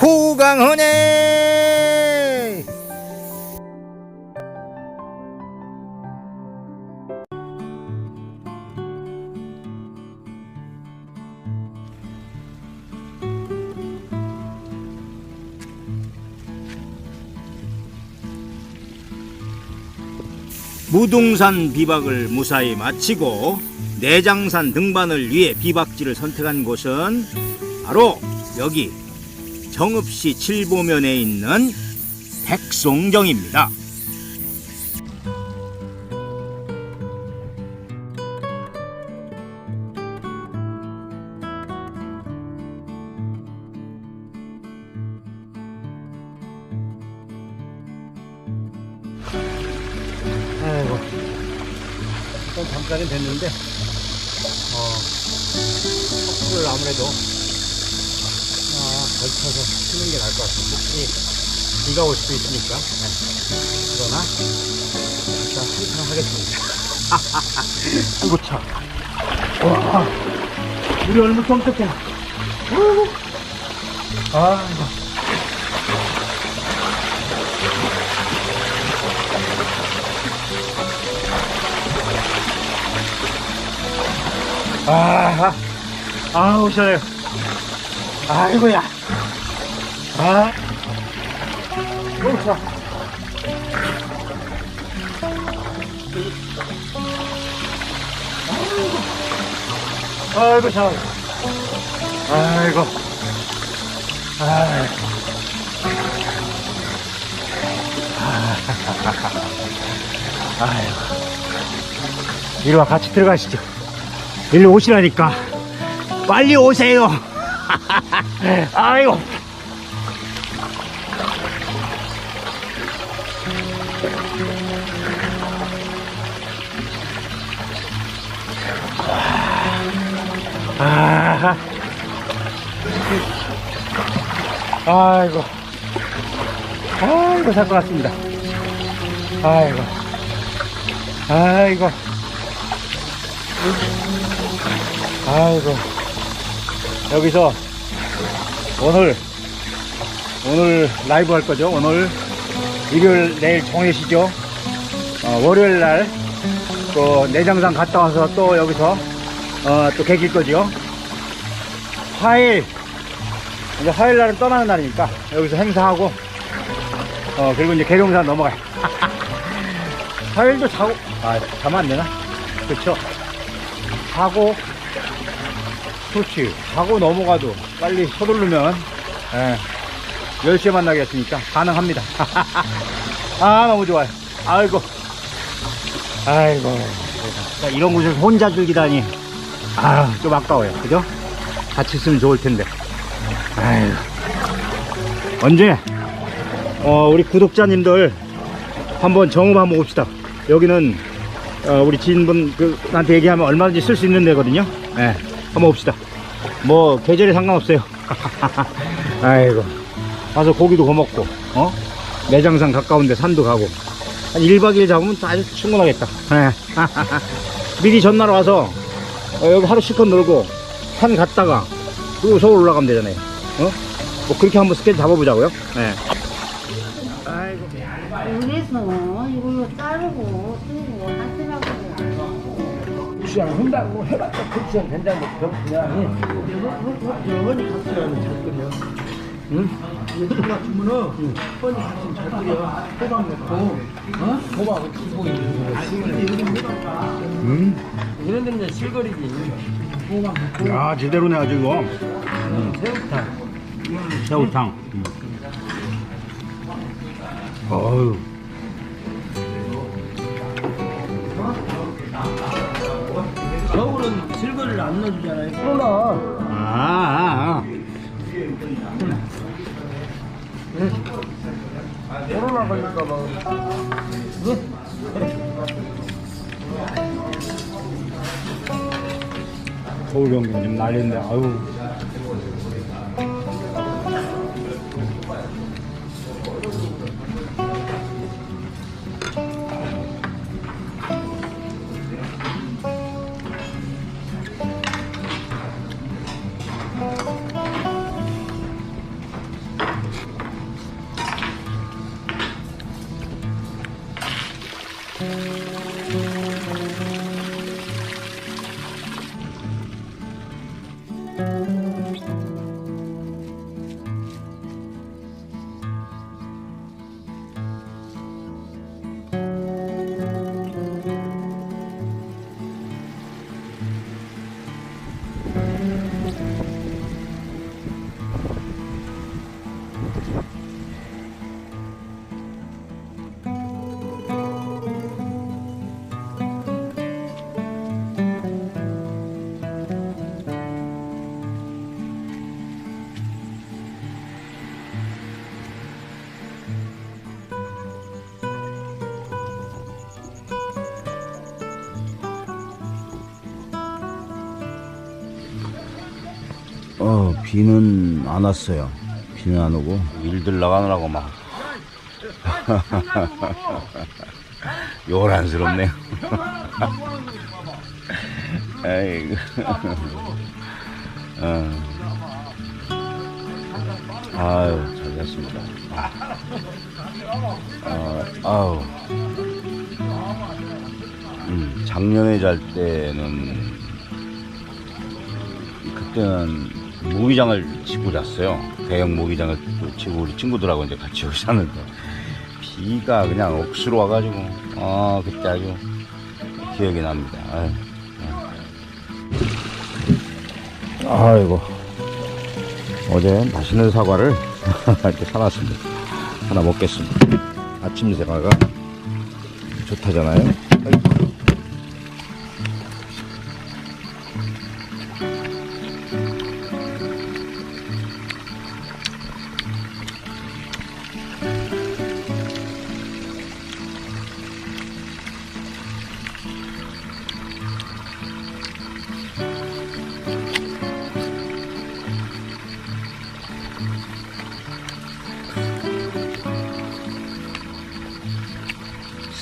호강헌에. 무등산 비박을 무사히 마치고 내장산 등반을 위해 비박지를 선택한 곳은 바로 여기 정읍시 칠보면에 있는 백송정입니다. 잠깐은 됐는데, 어, 커플을 아무래도 아, 걸쳐서 치는 게 나을 것 같아요. 혹시 비가 올 수도 있으니까. 네. 그러나, 일단 한판 하겠습니다. 아이고, 참. 와, 물이 얼마나 엄청해. 아이고. 아, 아우, 시원해요. 아이고야. 아. 좋아. 아이고, 잘. 아이고. 아이고. 아이고. 이리 와, 같이 들어가시죠. 일로 오시라니까. 빨리 오세요. 아이고. 아, 아이고. 아이고, 잘것 같습니다. 아이고. 아이고. 아이고. 여기서 오늘, 오늘 라이브 할 거죠. 오늘 일요일, 내일 정해시죠. 어, 월요일 날, 또 내장산 갔다 와서 또 여기서, 어, 또 개길 거죠. 화일, 이제 화요일 날은 떠나는 날이니까 여기서 행사하고, 어, 그리고 이제 계룡산 넘어가요. 화요일도 자고, 아, 자면 안 되나? 그렇죠. 자고, 그렇지. 자고 넘어가도 빨리 서두르면, 예, 10시에 만나겠으니까 가능합니다. 아, 너무 좋아요. 아이고. 아이고. 세상. 이런 곳에서 혼자 즐기다니. 아, 좀 아까워요. 그죠? 같이 있으면 좋을 텐데. 아이고. 언제, 어, 우리 구독자님들 한번 정음 한번 옵시다. 여기는, 어, 우리 지인분한테 얘기하면 얼마든지 쓸 수 있는 데거든요. 예, 한번 옵시다. 뭐, 계절에 상관없어요. 아이고. 가서 고기도 구먹고, 어? 내장산 가까운데 산도 가고. 한 1박 2일 잡으면 아주 충분하겠다. 예. 미리 전날 와서, 어, 여기 하루 실컷 놀고, 산 갔다가, 그리고 서울 올라가면 되잖아요. 어? 뭐, 그렇게 한번 스케줄 잡아보자고요. 예. 아이고. 그래서 이걸로 자르고 뜨고 하시라고 그냥 한다고 뭐 해봤자 그치만 된다고 병 그냥 같으면 잘 끓여 응? 얘들 같으면은 뻔히 같으면 잘 끓여 호박 넣고 어? 호박을 기고 있는 거 음. 이런 데는 이제 실거리지 호박 넣고 야, 제대로네, 아주 이거. 새우탕 새우탕. 음. 어휴. 겨울은 실거리를 안 넣어주잖아요 코로나 아, 아, 아. 코로나 걸릴까봐 서울 경기 좀 난리인데, 아유. 어, 비는 안 왔어요. 비는 안 오고, 일들 나가느라고 막. 요란스럽네요. 아이고. 어. 아유, 잘 잤습니다. 아, 아우. 음, 작년에 잘 때는 그때는 모기장을 치고 잤어요. 대형 모기장을 또 치고 우리 친구들하고 이제 같이 여기 사는데 비가 그냥 억수로 와가지고 아 그때 아주 기억이 납니다. 아유, 아유. 아이고 어제 맛있는 사과를 이렇게 사놨습니다. 하나 먹겠습니다. 아침 사과가 좋다잖아요.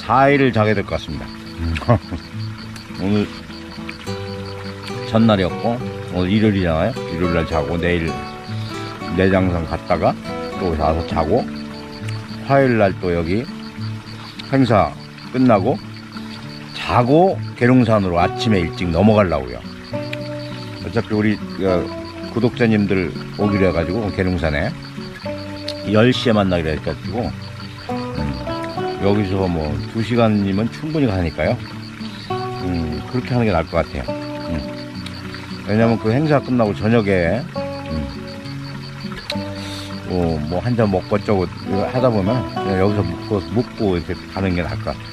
4일을 자게 될 것 같습니다. 음. 오늘 전날이었고 오늘 일요일이잖아요. 일요일날 자고 내일 내장산 갔다가 또 자서 자고 화요일날 또 여기 행사 끝나고 자고 계룡산으로 아침에 일찍 넘어가려고요. 어차피 우리 어, 구독자님들 오기로 해가지고 계룡산에 10시에 만나기로 해가지고 여기서 뭐 2시간이면 충분히 가니까요. 음, 그렇게 하는 게 나을 것 같아요. 음. 왜냐면 그 행사 끝나고 저녁에, 음, 뭐, 뭐, 한 잔 먹고 이거 하다 보면 여기서 묵고, 묵고 이렇게 가는 게 나을 것 같아요.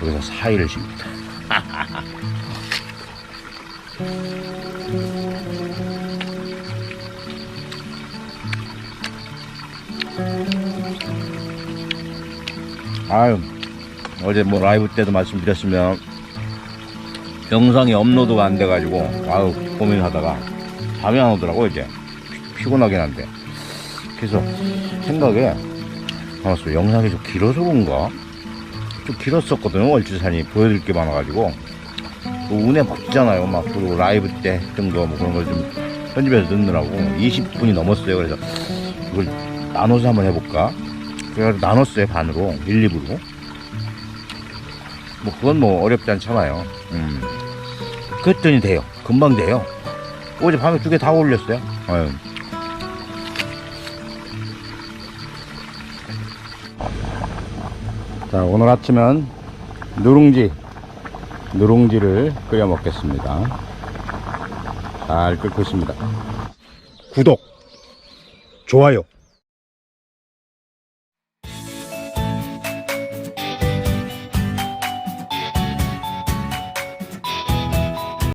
여기서 4일을 쉽니다. 아유, 어제 뭐 라이브 때도 말씀드렸으면 영상이 업로드가 안 돼가지고 아유 고민하다가 잠이 안 오더라고 이제. 피- 피곤하긴 한데. 그래서 생각에 가만있어 영상이 좀 길어서 그런가? 좀 길었었거든요 월주산이. 보여드릴 게 많아가지고. 그 운에 먹잖아요. 막그 라이브 때거뭐 그런 걸 좀 편집해서 넣느라고. 20분이 넘었어요. 그래서 이걸 나눠서 한번 해볼까 그래가지고 나눴어요 반으로. 1, 2부로. 뭐 그건 뭐 어렵지 않잖아요. 음. 그랬더니 돼요. 금방 돼요. 어제 밤에 두 개 다 올렸어요. 아유. 자 오늘 아침은 누룽지 누룽지를 끓여 먹겠습니다. 잘 끓고 있습니다. 구독 좋아요